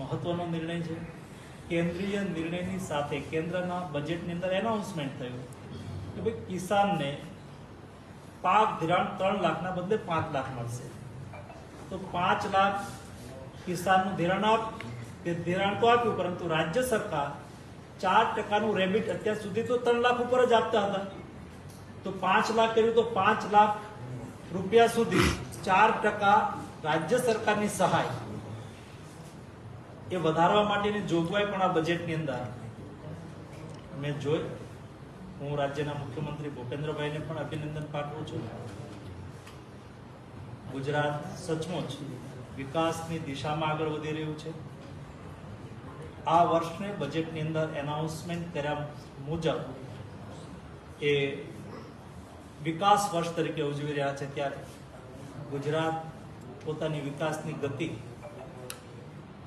મહત્વનો નિર્ણય છે. કેન્દ્રીય નિર્ણયની સાથે કેન્દ્રના બજેટની અંદર એનાઉન્સમેન્ટ થયું કે ભાઈ કિસાનને પાક ધિરાણ ત્રણ લાખના બદલે પાંચ લાખ મળશે. તો પાંચ લાખ કિસાનનું ધિરાણ આપ તે ધિરાણ તો આપ્યું, પરંતુ રાજ્ય સરકાર ચાર ટકાનું રેબિટ અત્યાર સુધી તો ત્રણ લાખ ઉપર જ આપતા હતા. તો પાંચ લાખ કર્યું તો પાંચ લાખ રૂપિયા સુધી ચાર ટકા રાજ્ય સરકારની સહાય. એ વધારવા માટેની જોગવાઈ પણ આ બજેટની અંદર મેં જોઈ. હું રાજ્યના મુખ્યમંત્રી ભૂપેન્દ્રભાઈને પણ અભિનંદન પાઠવું છું. ગુજરાત સચમુચ વિકાસની દિશામાં આગળ વધી રહ્યું છે. આ વર્ષને બજેટની અંદર એનાઉન્સમેન્ટ કર્યા મુજબ એ વિકાસ વર્ષ તરીકે ઉજવી રહ્યા છે ત્યારે ગુજરાત પોતાની વિકાસની ગતિ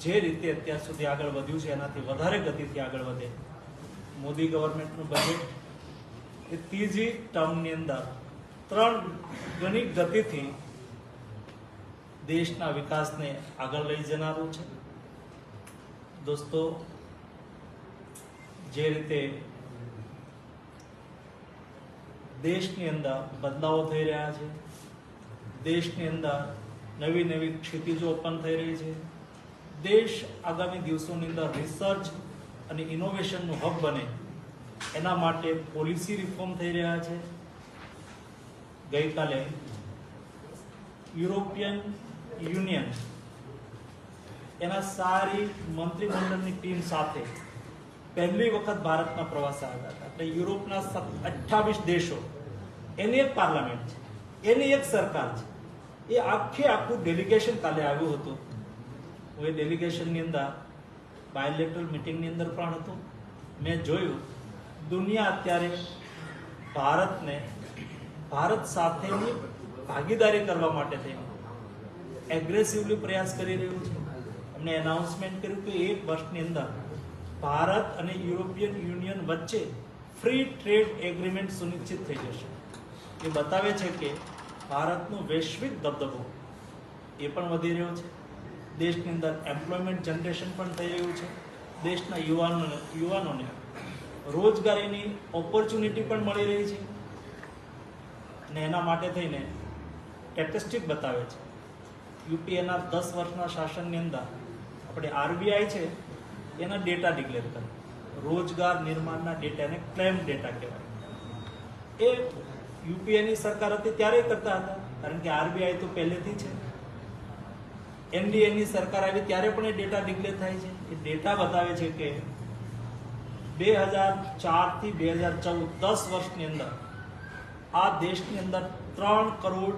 જે રીતે અત્યાર સુધી આગળ વધ્યું છે, એનાથી વધારે ગતિથી આગળ વધે. મોદી ગવર્મેન્ટનું બજેટ એ ત્રીજી ટર્મની અંદર ત્રણ ગણી ગતિથી દેશના વિકાસને આગળ લઈ જનારું છે. દોસ્તો, જે રીતે દેશની અંદર બદલાવો થઈ રહ્યા છે, દેશની અંદર નવી નવી ક્ષિતિજો ઓપન થઈ રહી છે દેશ આગામી દિવસોની અંદર રિસર્ચ અને ઇનોવેશનનું હબ બને. એના માટે પોલિસી રિફોર્મ થઈ રહ્યા છે. ગઈકાલે યુરોપિયન યુનિયન એના સારી મંત્રીમંડળની ટીમ સાથે પહેલી વખત ભારતના પ્રવાસે આવ્યા હતા. એટલે યુરોપના અઠ્ઠાવીસ દેશો, એની એક પાર્લામેન્ટ છે, એની એક સરકાર છે. એ આખે આખું ડેલિગેશન કાલે આવ્યું હતું. હું એ ડેલિગેશનની અંદર બાયોલેટરલ મિટિંગની અંદર પણ હતું. મેં જોયું, દુનિયા અત્યારે ભારતને, ભારત સાથેની ભાગીદારી કરવા માટે થઈ એગ્રેસિવલી પ્રયાસ કરી રહ્યું છે. એમણે એનાઉન્સમેન્ટ કર્યું કે એક વર્ષની અંદર ભારત અને યુરોપિયન યુનિયન વચ્ચે ફ્રી ટ્રેડ એગ્રીમેન્ટ સુનિશ્ચિત થઈ જશે. એ બતાવે છે કે ભારતનો વૈશ્વિક દબદબો એ પણ વધી રહ્યો છે. દેશની અંદર એમ્પ્લોયમેન્ટ જનરેશન પણ થઈ રહ્યું છે. દેશના યુવાનો, યુવાનોને રોજગારીની ઓપોર્ચ્યુનિટી પણ મળી રહી છે. અને એના માટે થઈને સ્ટેટિસ્ટિક બતાવે છે. યુપીએના દસ વર્ષના શાસનની અંદર આપણે આરબીઆઈ છે, એના ડેટા ડિક્લેર કરે. રોજગાર નિર્માણના ડેટાને ક્લેમ ડેટા કહેવાય. એ યુપીએની સરકાર હતી, ત્યારે કરતા હતા. કારણ કે આરબીઆઈ તો પહેલેથી છે. એનડીએની સરકાર આવી ત્યારે પણ એ ડેટા ડિક્લેર થાય છે. એ ડેટા બતાવે છે કે બે હજાર ચારથી બે હજાર ચૌદ દસ વર્ષની અંદર આ દેશની અંદર ત્રણ કરોડ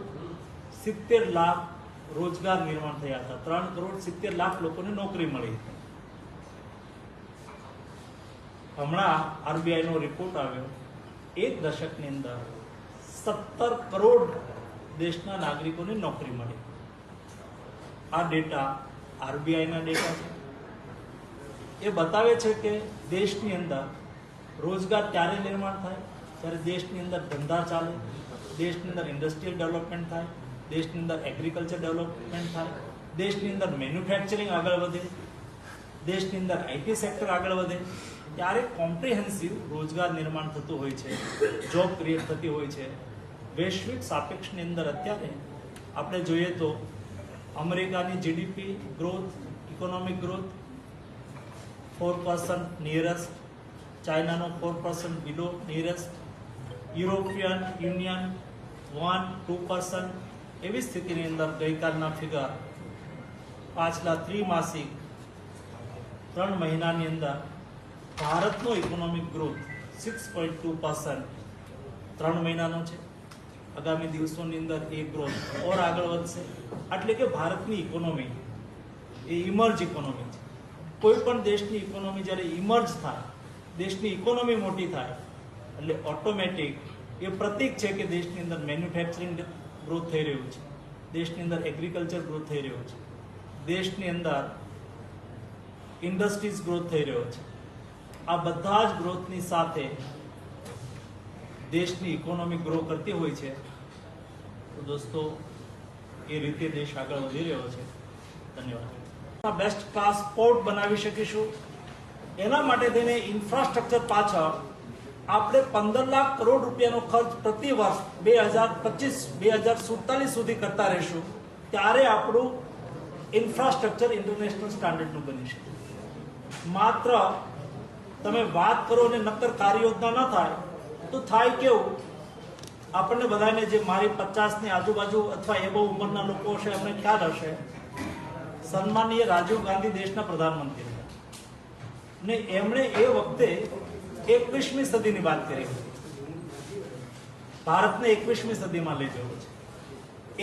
સિત્તેર લાખ રોજગાર નિર્માણ થયા હતા. ત્રણ કરોડ સિત્તેર લાખ લોકોને નોકરી મળી હતી. હમણાં આરબીઆઈ નો રિપોર્ટ આવ્યો. એક દશકની અંદર સત્તર કરોડ દેશના નાગરિકોને નોકરી મળી. આ ડેટા આરબીઆઈના ડેટા છે. એ બતાવે છે કે દેશની અંદર રોજગાર ત્યારે નિર્માણ થાય? જ્યારે દેશની અંદર ધંધા ચાલે, દેશની અંદર ઇન્ડસ્ટ્રીયલ ડેવલપમેન્ટ થાય, દેશની અંદર એગ્રીકલ્ચર ડેવલપમેન્ટ થાય, દેશની અંદર મેન્યુફેક્ચરિંગ આગળ વધે, દેશની અંદર આઈટી સેક્ટર આગળ વધે, ત્યારે કોમ્પ્રિહેન્સિવ રોજગાર નિર્માણ થતું હોય છે જોબ ક્રિએટ થતી હોય છે. વૈશ્વિક સાપેક્ષની અંદર અત્યારે આપણે જોઈએ તો અમેરિકાની GDP growth economic growth four percent nearest ચાઇનાનો four percent below nearest European Union one two percent એવી સ્થિતિની અંદર ગઈકાલના ફિગર પાછલા ત્રિમાસિક ત્રણ મહિનાની અંદર ભારતનો economic growth six point two percent ત્રણ મહિનાનો છે. આગામી દિવસોની અંદર એ ગ્રોથ ઓર આગળ વધશે. એટલે કે ભારતની ઇકોનોમી એ ઇમર્જ ઇકોનોમી છે. કોઈ પણ દેશની ઇકોનોમી જ્યારે ઇમર્જ થાય, દેશની ઇકોનોમી મોટી થાય, એટલે ઓટોમેટિક એ પ્રતીક છે કે દેશની અંદર મેન્યુફેક્ચરિંગ ગ્રોથ થઈ રહ્યું છે. દેશની અંદર એગ્રીકલ્ચર ગ્રોથ થઈ રહ્યો છે. દેશની અંદર ઇન્ડસ્ટ્રીઝ ગ્રોથ થઈ રહ્યો છે. આ બધા જ ગ્રોથની સાથે દેશની ઇકોનોમી ગ્રો કરતી હોય છે, તો દોસ્તો, એ રીતે દેશ આગળ વધી રહ્યો છે. ધન્યવાદ. બેસ્ટ ક્લાસ પોર્ટ બનાવી શકીશું. એના માટે થઈને ઇન્ફ્રાસ્ટ્રક્ચર પાછળ આપણે પંદર લાખ કરોડ રૂપિયાનો ખર્ચ પ્રતિ વર્ષ બે હજાર પચીસ, બે હજાર સુડતાલીસ સુધી કરતા રહીશું. ત્યારે આપણું ઇન્ફ્રાસ્ટ્રક્ચર ઇન્ટરનેશનલ સ્ટાન્ડર્ડનું બની શકે. માત્ર તમે વાત કરો અને નક્કર કાર્યયોજના ન થાય તો થાય કેવું? આપણને બધાને જે મારી પચાસની આજુબાજુ અથવા એ બહુ ઉંમરના લોકો હશે, એમને ખ્યાલ હશે. સન્માનીય રાજીવ ગાંધી દેશના પ્રધાનમંત્રી ને એમણે એ વખતે એકવીસમી સદીની વાત કરી. હતી ભારતને એકવીસમી સદીમાં લઈ જવું છે.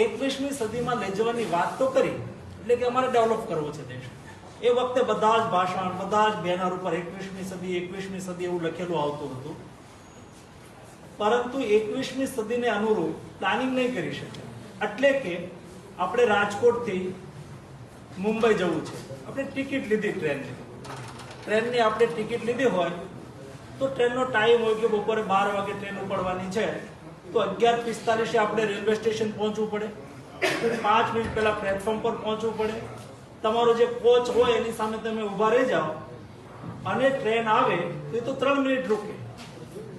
એકવીસમી સદીમાં લઈ જવાની વાત તો કરી, એટલે કે અમારે ડેવલપ કરવો છે દેશ. એ વખતે બધા જ ભાષણ, બધા જ બેનર ઉપર એકવીસમી સદી એકવીસમી સદી એવું લખેલું આવતું હતું. પરંતુ એકવીસમી સદીને અનુરૂપ પ્લાનિંગ નહીં કરી શકે એટલે કે આપણે રાજકોટથી મુંબઈ જવું છે. આપણે ટિકિટ લીધી ટ્રેનની ટ્રેનની આપણે ટિકિટ લીધી હોય તો ટ્રેનનો ટાઈમ હોય કે બપોરે બાર વાગે ટ્રેન ઉપડવાની છે, તો અગિયાર પિસ્તાલીસે આપણે રેલવે સ્ટેશન પહોંચવું પડે. પાંચ મિનિટ પહેલા પ્લેટફોર્મ પર પહોંચવું પડે. તમારો જે કોચ હોય એની સામે તમે ઊભા રહી જાઓ. અને ટ્રેન આવે તો એ તો ત્રણ મિનિટ રૂકે.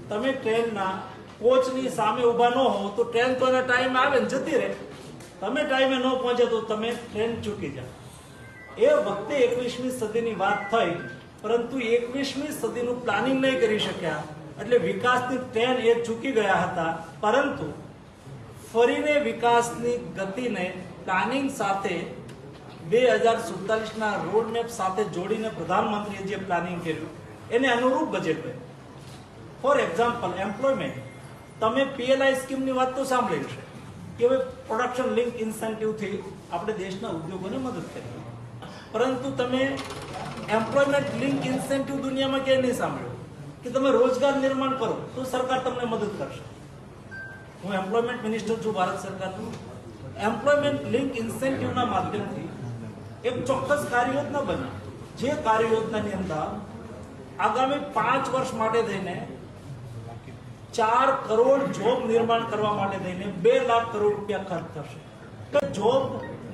તમે ટ્રેનના કોચની સામે ઊભા ન હો તો ટ્રેન તો એના ટાઈમે આવે ને જતી રહે. તમે ટાઈમે ન પહોંચે તો તમે ટ્રેન ચૂકી જાઓ. એ વખતે એકવીસમી સદીની વાત થઈ, પરંતુ એકવીસમી સદીનું પ્લાનિંગ નહીં કરી શક્યા. એટલે વિકાસની ટ્રેન એ ચૂકી ગયા હતા. પરંતુ ફરીને વિકાસની ગતિને પ્લાનિંગ સાથે બે હજાર સુડતાલીસના રોડ મેપ સાથે જોડીને પ્રધાનમંત્રીએ જે પ્લાનિંગ કર્યું, એને અનુરૂપ બજેટ બન્યું. ફોર એક્ઝામ્પલ એમ્પ્લોયમેન્ટ તમે પીએલઆઈ સ્કીમની વાત તો સાંભળી હશે કે હવે પ્રોડક્શન લિંક ઇન્સેન્ટિવથી આપણે દેશના ઉદ્યોગોને મદદ કરી. પરંતુ તમે એમ્પ્લોયમેન્ટ લિંક ઇન્સેન્ટિવ દુનિયામાં ક્યાંય નહીં સાંભળ્યું? કે તમે રોજગાર નિર્માણ કરો, તો સરકાર તમને મદદ કરશે. હું એમ્પ્લોયમેન્ટ મિનિસ્ટર છું, ભારત સરકારનું એમ્પ્લોયમેન્ટ લિંક ઇન્સેન્ટિવના માધ્યમથી એક ચોક્કસ કાર્યયોજના બની જે કાર્યયોજનાની અંદર આગામી પાંચ વર્ષ માટે થઈને ચાર કરોડ જોબ નિર્માણ કરવા માટે થઈને બે લાખ કરોડ રૂપિયા ખર્ચ થશે. જોબ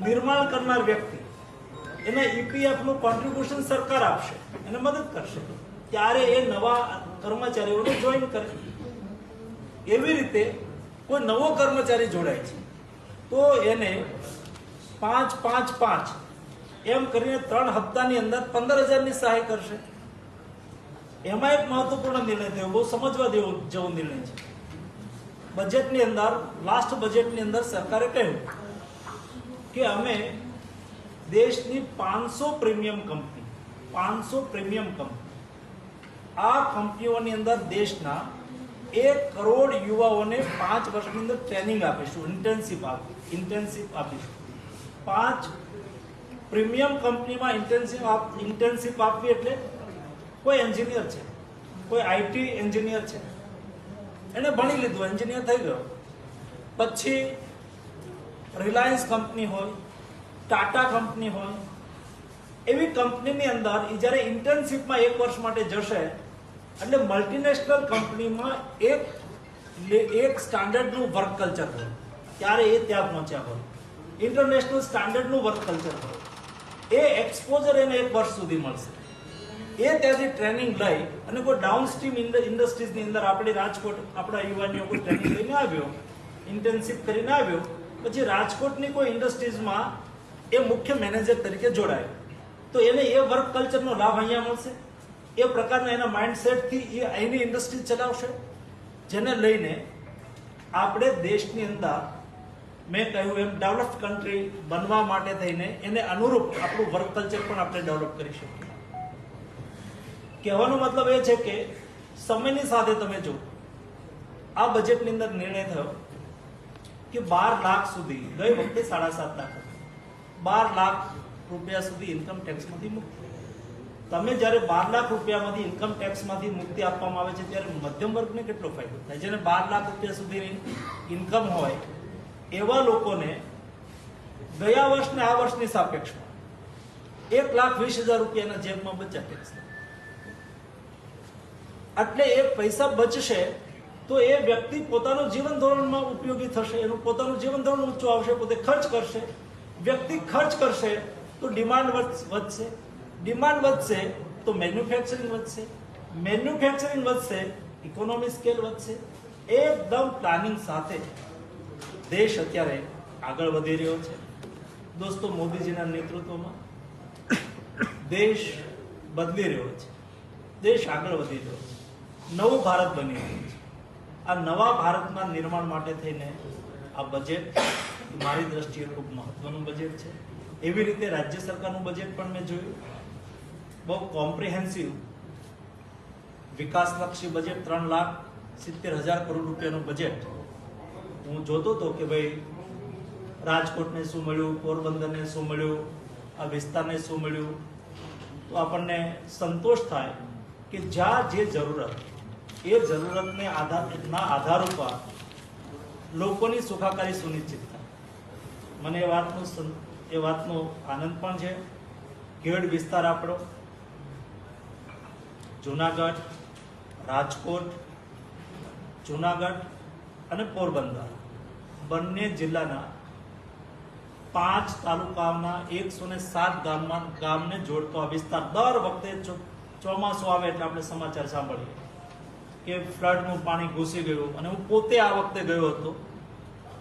નિર્માણ કરનાર વ્યક્તિ એને ઈપીએફનું કોન્ટ્રીબ્યુશન સરકાર આપશે, એને મદદ કરશે. ત્યારે એ નવા કર્મચારીઓને જોઈન કરે. એવી રીતે કોઈ નવો કર્મચારી જોડાય છે. તો એને પાંચ પાંચ પાંચ એમ કરીને ત્રણ હપ્તાની અંદર પંદર હજારની સહાય કરશે. એમાં એક મહત્વપૂર્ણ નિર્ણય થયો, બહુ સમજવા દેવો જેવો નિર્ણય છે. બજેટની અંદર લાસ્ટ બજેટની અંદર સરકારે કહ્યું કે અમે દેશની પાંચસો પ્રીમિયમ કંપની, પાંચસો પ્રીમિયમ કંપની, આ કંપનીઓની અંદર દેશના એક કરોડ યુવાઓને પાંચ વર્ષની અંદર ટ્રેનિંગ આપીશું ઇન્ટર્નશીપ આપી ઇન્ટર્નશીપ આપીશું. પાંચ પ્રીમિયમ કંપનીમાં ઇન્ટર્નશીપ આપ ઇન્ટર્નશીપ આપવી એટલે કોઈ એન્જિનિયર છે, કોઈ આઈટી એન્જિનિયર છે. એને ભણી લીધું એન્જિનિયર થઈ ગયો. પછી રિલાયન્સ કંપની હોય ટાટા કંપની હોય, એવી કંપનીની અંદર એ જ્યારે ઇન્ટર્નશીપમાં એક વર્ષ માટે જશે, એટલે મલ્ટીનેશનલ કંપનીમાં એક એક સ્ટાન્ડર્ડનું વર્ક કલ્ચર હોય. ત્યારે એ ત્યાં પહોંચ્યા હોય? ઇન્ટરનેશનલ સ્ટાન્ડર્ડનું વર્ક કલ્ચર હોય. એ એક્સપોઝર એને એક વર્ષ સુધી મળશે. એ ત્યાંથી ટ્રેનિંગ લઈ અને કોઈ ડાઉન સ્ટ્રીમ ઇન્ડસ્ટ્રીઝની અંદર આપણે રાજકોટ, આપણા યુવાનીઓ કોઈ ટ્રેનિંગ લઈને આવ્યો ઇન્ટર્નશીપ કરીને આવ્યો, પછી રાજકોટની કોઈ ઇન્ડસ્ટ્રીઝમાં એ મુખ્ય મેનેજર તરીકે જોડાયો. તો એને એ વર્ક કલ્ચરનો લાભ અહીંયા મળશે. એ પ્રકારના એના માઇન્ડસેટથી એ અહીંની ઇન્ડસ્ટ્રી ચલાવશે. જેને લઈને આપણે દેશની અંદર મેં કહ્યું એમ ડેવલપ્ડ કન્ટ્રી બનવા માટે થઈને એને અનુરૂપ આપણું વર્ક કલ્ચર પણ આપણે ડેવલપ કરી શકીએ. કહેવાનો મતલબ એ છે કે સમયની સાથે તમે જો, આ બજેટની અંદર નિર્ણય થયો કે બાર લાખ સુધી, ગઈ વખતે સાડા સાત લાખ બાર લાખ રૂપિયા સુધી ઇન્કમ ટેક્સમાંથી મુક્તિ. તમે જ્યારે બાર લાખ રૂપિયામાંથી ઇન્કમ ટેક્સમાંથી મુક્તિ આપવામાં આવે છે, ત્યારે મધ્યમ વર્ગને કેટલો ફાયદો થાય? જેને બાર લાખ રૂપિયા સુધીની ઇન્કમ હોય, એવા લોકોને ગયા વર્ષને આ વર્ષની સાપેક્ષમાં એક લાખ વીસ હજાર રૂપિયાના જેબમાં બચ્યા ટેક્સ એટલે એ પૈસા બચશે, તો એ વ્યક્તિ પોતાનું જીવન ધોરણમાં ઉપયોગી થશે, એનું પોતાનું જીવન ધોરણ ઊંચું આવશે, પોતે ખર્ચ કરશે. વ્યક્તિ ખર્ચ કરશે, તો ડિમાન્ડ વધશે. ડિમાન્ડ વધશે, તો મેન્યુફેક્ચરિંગ વધશે. મેન્યુફેક્ચરિંગ વધશે, ઇકોનોમી સ્કેલ વધશે. એકદમ પ્લાનિંગ સાથે દેશ અત્યારે આગળ વધી રહ્યો છે. દોસ્તો, મોદીજીના નેતૃત્વમાં દેશ બદલી રહ્યો છે. દેશ આગળ વધી રહ્યો છે. નવું ભારત બની રહ્યું છે. આ નવા ભારતના નિર્માણ માટે થઈને આ બજેટ મારી દ્રષ્ટિએ ખૂબ મહત્વનું બજેટ છે. એવી રીતે રાજ્ય સરકારનું બજેટ પણ મેં જોયું. બહુ કોમ્પ્રિહેન્સિવ વિકાસલક્ષી બજેટ ત્રણ લાખ સિત્તેર હજાર કરોડ રૂપિયાનું બજેટ હું જોતો હતો કે ભાઈ, રાજકોટને શું મળ્યું, પોરબંદરને શું મળ્યું, આ વિસ્તારને શું મળ્યું? તો આપણને સંતોષ થાય કે જ્યાં જે જરૂરત એ જરૂરતને આધારના આધાર ઉપર લોકોની સુખાકારી સુનિશ્ચિત થાય મને એ વાતનું એ વાતનો આનંદ પણ છે. ગેડ વિસ્તાર આપણો. જુનાગઢ, રાજકોટ, જુનાગઢ અને પોરબંદર. બંને જિલ્લાના પાંચ તાલુકાના એકસો ને સાત ગામમાં ગામને જોડતો આ વિસ્તાર દર વખતે ચોમાસું આવે એટલે આપણે સમાચાર સાંભળીએ. કે ફ્લડનું પાણી ઘૂસી ગયું અને હું પોતે આ વખતે ગયો હતો.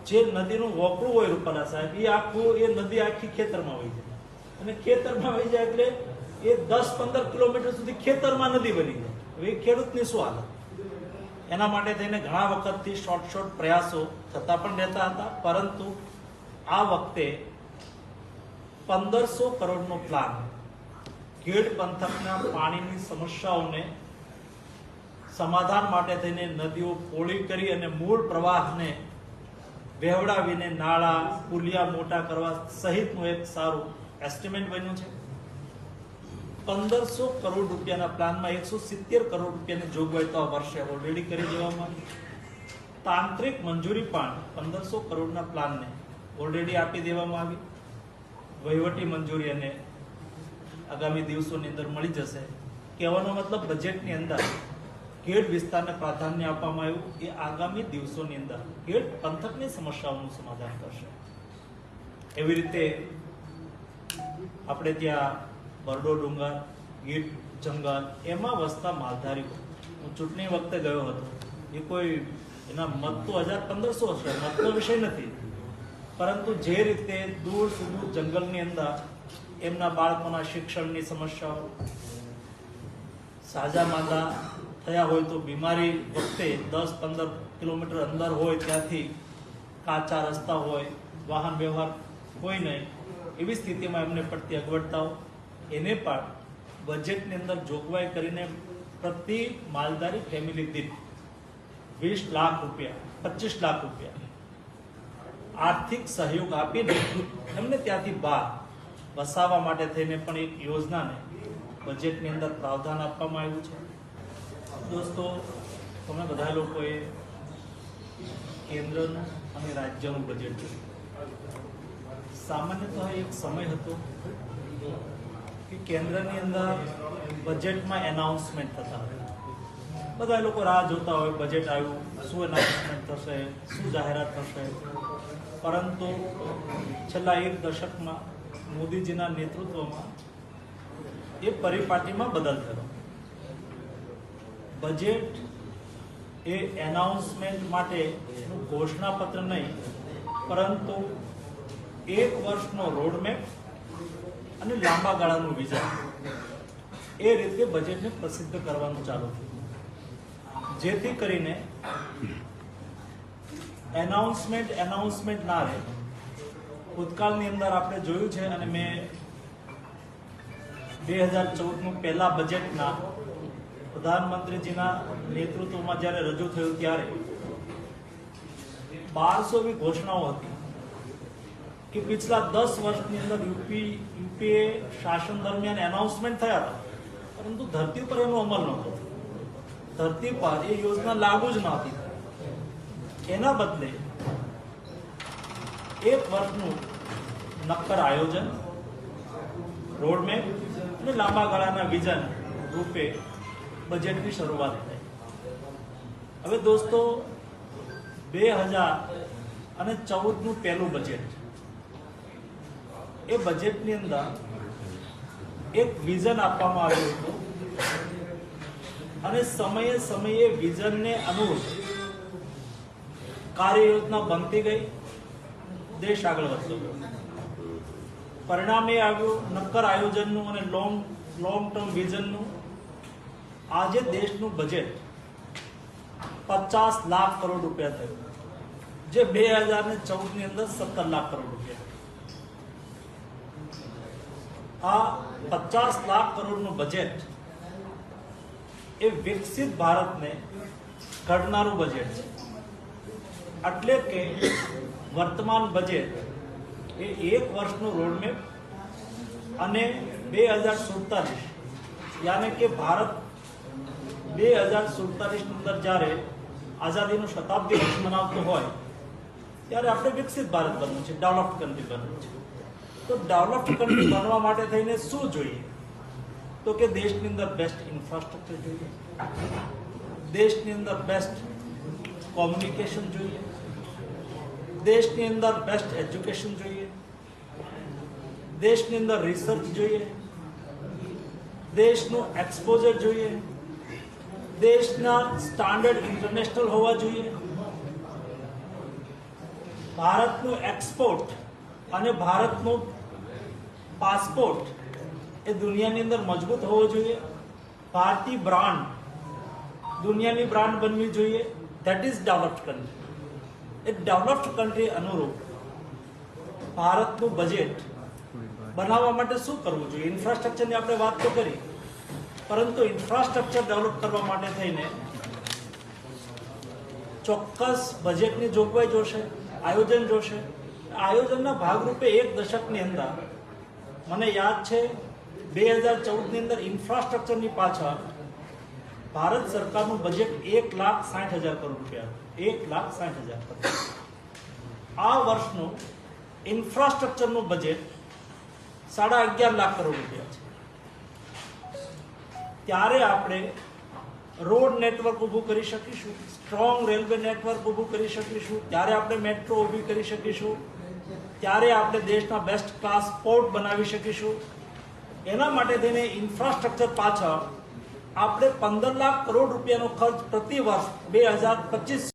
જે નદીનું વોકળું હોય રૂપાલા સાહેબ, એ આખું, એ નદી આખી ખેતરમાં વહી જાય. અને ખેતરમાં વહી જાય એટલે એ દસ પંદર કિલોમીટર સુધી ખેતરમાં નદી બની જાય. હવે એ ખેડૂતની શું હાલત? એના માટે થઈને ઘણા વખતથી શોર્ટ શોર્ટ પ્રયાસો થતા પણ રહેતા હતા. પરંતુ આ વખતે પંદરસો કરોડનો પ્લાન ખેડ પંથકના પાણીની સમસ્યાઓને સમાધાન માટે થઈને નદીઓ પોળી કરી અને મૂળ પ્રવાહને વહેવડાવીને નાળા, પુલિયા મોટા કરવા સહિતનું એક સારું એસ્ટિમેટ બન્યું છે. પંદરસો કરોડ રૂપિયાના પ્લાનમાં એકસો સિત્તેર કરોડ રૂપિયાની જોગવાઈ તો આ વર્ષે ઓલરેડી કરી દેવામાં. તાંત્રિક મંજૂરી પણ પંદરસો કરોડના પ્લાનને ઓલરેડી આપી દેવામાં આવી. વહીવટી મંજૂરી અને આગામી દિવસોની અંદર મળી જશે. કહેવાનો મતલબ બજેટની અંદર ખેડ વિસ્તારને પ્રાધાન્ય આપવામાં આવ્યું એ આગામી દિવસોની અંદર ખેડ પંથકની સમસ્યાઓનું સમાધાન કરશે. એવી રીતે આપણે ત્યાં બરડો ડુંગર ગીર જંગલ એમાં વસતા માલધારીઓ, હું ચૂંટણી વખતે ગયો હતો, એ કોઈ એના મત તો હજાર પંદરસો હશે, મતનો વિષય નથી. પરંતુ જે રીતે દૂર સુદૂર જંગલની અંદર એમના બાળકોના શિક્ષણની સમસ્યાઓ, સાજા માંદા થયા હોય તો બીમારી વખતે દસ પંદર કિલોમીટર અંદર હોય ત્યાંથી કાચા રસ્તા હોય, વાહન વ્યવહાર હોય નહીં, એવી સ્થિતિમાં એમને પડતી અગવડતાઓ, એને પણ બજેટની અંદર જોગવાઈ કરીને પ્રતિ માલધારી ફેમિલી દીઠ વીસ લાખ રૂપિયા, પચીસ લાખ રૂપિયા આર્થિક સહયોગ આપીને એમને ત્યાંથી બહાર વસાવવા માટે થઈને પણ એક યોજનાને બજેટની અંદર પ્રાવધાન આપવામાં આવ્યું છે. દોસ્તો તમે બધા લોકોએ કેન્દ્રનું અને રાજ્યનું બજેટ જોયું. સામાન્યતઃ એક સમય હતો કે કેન્દ્રની અંદર બજેટમાં એનાઉન્સમેન્ટ થતા હતા. બધા લોકો રાહ જોતા હોય બજેટ આવ્યું, શું એનાઉન્સમેન્ટ થશે, શું જાહેરાત થશે. પરંતુ છેલ્લા એક દશકમાં મોદીજીના નેતૃત્વમાં એ પરિપાટીમાં બદલ થયો. બજેટ એ એનાઉન્સમેન્ટ માટેનું ઘોષણાપત્ર નહીં, પરંતુ એક વર્ષનો રોડમેપ અને લાંબા ગાળાનું વિઝન. એ રીતે બજેટને પ્રસિદ્ધ કરવાનું ચાલુ થયું. જેથી કરીને એનાઉન્સમેન્ટ એનાઉન્સમેન્ટ ના રહે. ભૂતકાળની અંદર આપણે જોયું છે અને મેં બે હજાર ચૌદનું પહેલા બજેટના પ્રધાનમંત્રીજીના નેતૃત્વમાં જ્યારે રજૂ થયું ત્યારે બારસો એવી ઘોષણાઓ હતી કે પિછલા દસ વર્ષની અંદર યુપી, યુપીએ શાસન દરમિયાન એનાઉન્સમેન્ટ થયા હતા. પરંતુ ધરતી પર એનો અમલ નહોતો. ધરતી પર એ યોજના લાગુ જ નહોતી એના બદલે એક વર્ષનું નક્કર આયોજન રોડમેપ અને લાંબા ગાળાના વિઝન રૂપે બજેટની શરૂઆત થઈ હવે દોસ્તો બે હજાર અને ચૌદનું પહેલું બજેટ એ બજેટની અંદર એક વિઝન આપવામાં આવ્યું હતું અને સમયે સમયે વિઝનને અનુરૂપ કાર્ય યોજના બનતી ગઈ, દેશ આગળ વધતો ગયો. પરિણામે આવ્યું નક્કર આયોજનનું અને લોંગ લોંગ ટર્મ વિઝનનું આજે દેશનું બજેટ પચાસ લાખ કરોડ રૂપિયા થયું. જે બે હજાર ને ચૌદની અંદર સત્તર લાખ કરોડ રૂપિયા. આ પચાસ લાખ કરોડનું બજેટ એ વિકસિત ભારતને ઘડનારું બજેટ છે. એટલે કે વર્તમાન બજેટ એ એક વર્ષનું રોડમેપ અને બે હજાર સુડતાલીસ, યાને કે ભારત બે હજાર સુડતાલીસ અંદર જ્યારે આઝાદીનું શતાબ્દી વર્ષ મનાવતો હોય, ત્યારે આપણે વિકસિત ભારત બનવું છે, ડેવલપ્ડ કન્ટ્રી બનવું છે. તો ડેવલપ્ડ કન્ટ્રી બનવા માટે થઈને શું જોઈએ? તો કે દેશની અંદર બેસ્ટ ઇન્ફ્રાસ્ટ્રક્ચર જોઈએ, દેશની અંદર બેસ્ટ કોમ્યુનિકેશન જોઈએ, દેશની અંદર બેસ્ટ એજ્યુકેશન જોઈએ, દેશની અંદર રિસર્ચ જોઈએ, દેશનું એક્સપોઝર જોઈએ દેશના સ્ટાન્ડર્ડ ઇન્ટરનેશનલ હોવા જોઈએ. ભારતનું એક્સપોર્ટ અને ભારતનું પાસપોર્ટ એ દુનિયાની અંદર મજબૂત હોવો જોઈએ. ભારતીય બ્રાન્ડ દુનિયાની બ્રાન્ડ બનવી જોઈએ. ધેટ ઇઝ ડેવલપ્ડ કન્ટ્રી એ ડેવલપ્ડ કન્ટ્રી અનુરૂપ ભારતનું બજેટ બનાવવા માટે શું કરવું જોઈએ? ઇન્ફ્રાસ્ટ્રક્ચરની આપણે વાત તો કરી. પરંતુ ઇન્ફ્રાસ્ટ્રક્ચર ડેવલપ કરવા માટે થઈને ચોક્કસ બજેટની જોગવાઈ જોશે, આયોજન જોશે. આયોજનના ભાગરૂપે એક દશકની અંદર મને યાદ છે, બે હજાર ચૌદની અંદર ઇન્ફ્રાસ્ટ્રક્ચરની પાછળ ભારત સરકારનું બજેટ એક લાખ સાઠ હજાર કરોડ રૂપિયા. એક લાખ સાઠ હજાર કરોડ. આ વર્ષનું ઇન્ફ્રાસ્ટ્રક્ચરનું બજેટ સાડા અગિયાર લાખ કરોડ રૂપિયા છે. ત્યારે આપણે રોડ નેટવર્ક ઊભું કરી શકીશું, સ્ટ્રોંગ રેલવે નેટવર્ક ઊભું કરી શકીશું, ત્યારે આપણે મેટ્રો ઊભી કરી શકીશું, ત્યારે આપણે દેશના બેસ્ટ ક્લાસ પોર્ટ બનાવી શકીશું. એના માટે થઈને ઇન્ફ્રાસ્ટ્રક્ચર પાછળ આપણે પંદર લાખ કરોડ રૂપિયાનો ખર્ચ પ્રતિ વર્ષ બે હજાર પચીસ